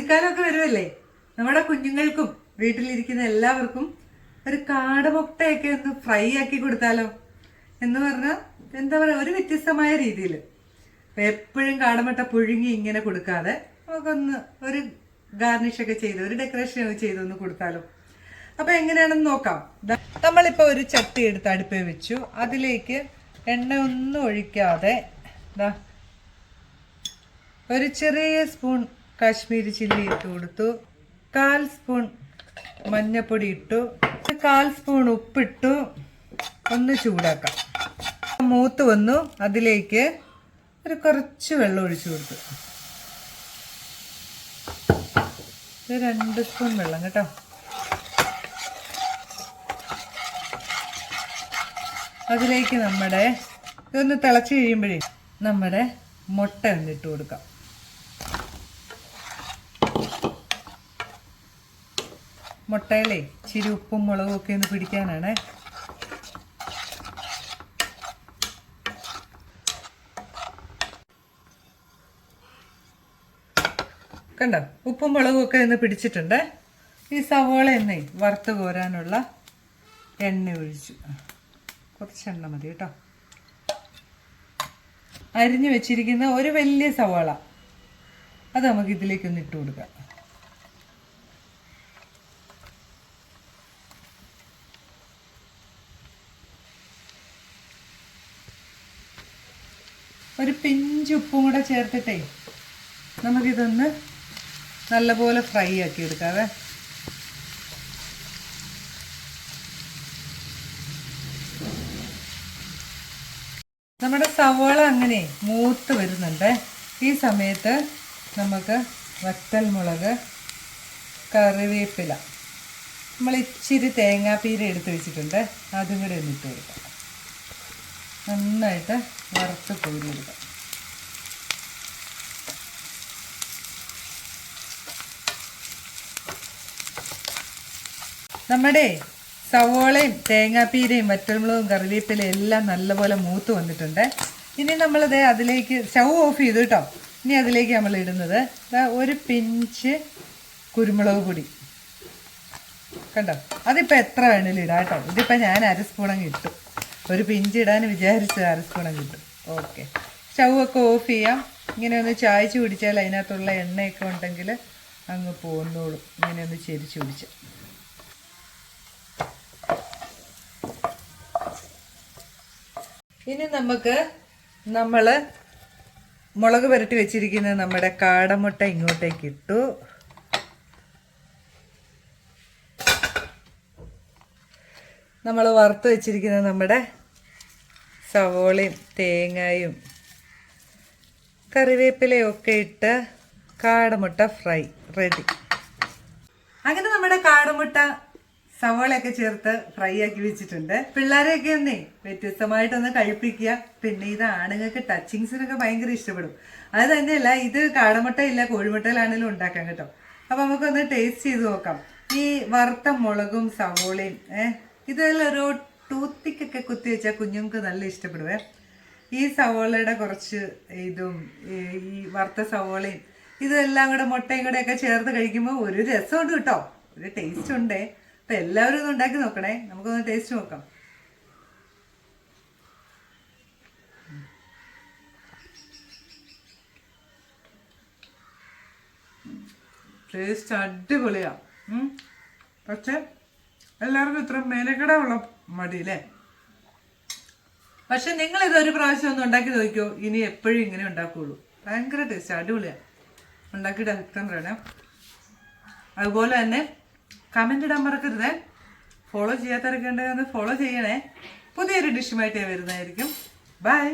അവധിക്കാലമൊക്കെ വരുമല്ലേ നമ്മുടെ കുഞ്ഞുങ്ങൾക്കും വീട്ടിലിരിക്കുന്ന എല്ലാവർക്കും ഒരു കാടമുട്ടയൊക്കെ ഒന്ന് ഫ്രൈ ആക്കി കൊടുത്താലോ എന്ന് പറഞ്ഞാൽ എന്താ പറയുക ഒരു വ്യത്യസ്തമായ രീതിയിൽ എപ്പോഴും കാടമുട്ട പുഴുങ്ങി ഇങ്ങനെ കൊടുക്കാതെ നമുക്കൊന്ന് ഒരു ഗാർണിഷ് ഒക്കെ ചെയ്ത് ഒരു ഡെക്കറേഷൻ ഒക്കെ ചെയ്ത് ഒന്ന് കൊടുത്താലോ. അപ്പൊ എങ്ങനെയാണെന്ന് നോക്കാം. നമ്മളിപ്പോൾ നമ്മളിപ്പോ ഒരു ചട്ടി എടുത്ത് അടുപ്പേ വെച്ചു. അതിലേക്ക് എണ്ണ ഒന്നും ഒഴിക്കാതെ ഒരു ചെറിയ സ്പൂൺ കാശ്മീരി ചില്ലി ഇട്ട് കൊടുത്തു. കാൽ സ്പൂൺ മഞ്ഞപ്പൊടി ഇട്ടു. കാൽ സ്പൂൺ ഉപ്പിട്ടു. ഒന്ന് ചൂടാക്കാം. മൂത്ത് വന്നു. അതിലേക്ക് ഒരു കുറച്ച് വെള്ളം ഒഴിച്ചു കൊടുത്തു. രണ്ട് സ്പൂൺ വെള്ളം കേട്ടോ. അതിലേക്ക് നമ്മുടെ ഇതൊന്ന് തിളച്ച് കഴിയുമ്പോഴേ നമ്മുടെ മുട്ട ഒന്ന് ഇട്ട് കൊടുക്കാം. മുട്ടയിലേ ഇച്ചിരി ഉപ്പും മുളകും ഒക്കെ ഒന്ന് പിടിക്കാനാണ്. കണ്ടോ? ഉപ്പും മുളകും ഒക്കെ ഒന്ന് പിടിച്ചിട്ടുണ്ട്. ഈ സവോള എന്നെ വറുത്ത് കോരാനുള്ള എണ്ണ ഒഴിച്ചു. കുറച്ച് എണ്ണ മതി കേട്ടോ. അരിഞ്ഞു വെച്ചിരിക്കുന്ന ഒരു വലിയ സവാള. അത് നമുക്ക് ഇതിലേക്കൊന്ന് ഇട്ട് കൊടുക്കാം. ഒരു പിഞ്ച് ഉപ്പും കൂടെ ചേർത്തിട്ടേ നമുക്കിതൊന്ന് നല്ലപോലെ ഫ്രൈ ആക്കി എടുക്കാവേ. നമ്മുടെ സവാള അങ്ങനെ മൂത്ത് വരുന്നുണ്ട്. ഈ സമയത്ത് നമുക്ക് വറ്റൽമുളക് കറിവേപ്പില നമ്മൾ ഇച്ചിരി തേങ്ങാപ്പീര എടുത്ത് വെച്ചിട്ടുണ്ട്. അതും കൂടെ ഒന്നിട്ട് കൊടുക്കാം. നന്നായിട്ട് വറുത്ത് കോരി എടുക്കാം നമ്മുടെ സവോളയും തേങ്ങാപ്പീരയും വറ്റൽമുളകും കറിവേപ്പിലയും എല്ലാം നല്ലപോലെ മൂത്ത് വന്നിട്ടുണ്ട്. ഇനി നമ്മളത് അതിലേക്ക് സ്റ്റൗ ഓഫ് ചെയ്തു കേട്ടോ. ഇനി അതിലേക്ക് നമ്മൾ ഇടുന്നത് ഒരു പിഞ്ച് കുരുമുളക് പൊടി. കണ്ടോ? അതിപ്പോൾ എത്ര വേണേലും ഇടാം കേട്ടോ. ഇതിപ്പോൾ ഞാൻ അര സ്പൂണങ്ങ് ഇട്ടു. ഒരു പിഞ്ചിടാൻ വിചാരിച്ചത് കിട്ടും സ്പൂണങ്ങ് ഇട്ടു ഓക്കെ സ്റ്റൗവൊക്കെ ഓഫ് ചെയ്യാം. ഇങ്ങനെ ഒന്ന് ചായച്ച് പിടിച്ചാൽ അതിനകത്തുള്ള എണ്ണയൊക്കെ ഉണ്ടെങ്കിൽ അങ്ങ് പോന്നോളും. ഇങ്ങനെ ഒന്ന് ചെരിച്ച് പിടിച്ച് ഇനി നമുക്ക് നമ്മൾ മുളക് പുരട്ടി വെച്ചിരിക്കുന്ന നമ്മുടെ കാടമുട്ട ഇങ്ങോട്ടേക്ക് ഇട്ടു. നമ്മൾ വറുത്ത് വെച്ചിരിക്കുന്ന നമ്മുടെ സവോളയും തേങ്ങയും കറിവേപ്പിലയൊക്കെ ഇട്ട് കാടമുട്ട ഫ്രൈ റെഡി അങ്ങനെ നമ്മുടെ കാടമുട്ട സവോളയൊക്കെ ചേർത്ത് ഫ്രൈ ആക്കി വെച്ചിട്ടുണ്ട്. പിള്ളേരെയൊക്കെ ഒന്നേ വ്യത്യസ്തമായിട്ടൊന്ന് കഴിപ്പിക്കുക. പിന്നെ ഇത് ആണുങ്ങൾക്ക് ടച്ചിങ്സിനൊക്കെ ഭയങ്കര ഇഷ്ടപ്പെടും. അത് തന്നെയല്ല ഇത് കാടമുട്ട ഇല്ല കോഴിമുട്ടയിലാണെങ്കിലും ഉണ്ടാക്കാം കേട്ടോ. അപ്പൊ നമുക്കൊന്ന് ടേസ്റ്റ് ചെയ്ത് നോക്കാം. ഈ വറുത്ത മുളകും സവോളയും ഏഹ് ഇതിലൊരു ടൂത്തിക്കൊക്കെ കുത്തി വെച്ചാൽ കുഞ്ഞുങ്ങൾക്ക് നല്ല ഇഷ്ടപ്പെടുവേ. ഈ സവോളയുടെ കുറച്ച് ഇതും ഈ വറുത്ത സവോളയും ഇതെല്ലാം കൂടെ മുട്ടയും കൂടെ ഒക്കെ ചേർത്ത് കഴിക്കുമ്പോൾ ഒരു രസമുണ്ട് കേട്ടോ. ഒരു ടേസ്റ്റ് ഉണ്ടേ. അപ്പൊ എല്ലാവരും ഒന്ന് ഉണ്ടാക്കി നോക്കണേ. നമുക്കൊന്ന് ടേസ്റ്റ് നോക്കാം. ടേസ്റ്റ് അടിപൊളിയാ. പക്ഷെ എല്ലാവർക്കും ഇത്ര മെനക്കെട ഉള്ള അല്ലേ? പക്ഷെ നിങ്ങൾ ഇതൊരു പ്രാവശ്യം ഒന്ന് ഉണ്ടാക്കി നോക്കിയോ? ഇനി എപ്പോഴും ഇങ്ങനെ ഉണ്ടാക്കുള്ളൂ. ഭയങ്കര ടേസ്റ്റ് അടിപൊളിയാണ് ഉണ്ടാക്കിയിട്ട് അഭിപ്രായം പറയണേ അതുപോലെ തന്നെ കമന്റ് ഇടാൻ മറക്കരുതേ. ഫോളോ ചെയ്യാത്തവരൊക്കെ ഉണ്ടെങ്കിൽ ഫോളോ ചെയ്യണേ. പുതിയൊരു ഡിഷുമായിട്ട് വരുന്നതായിരിക്കും. ബൈ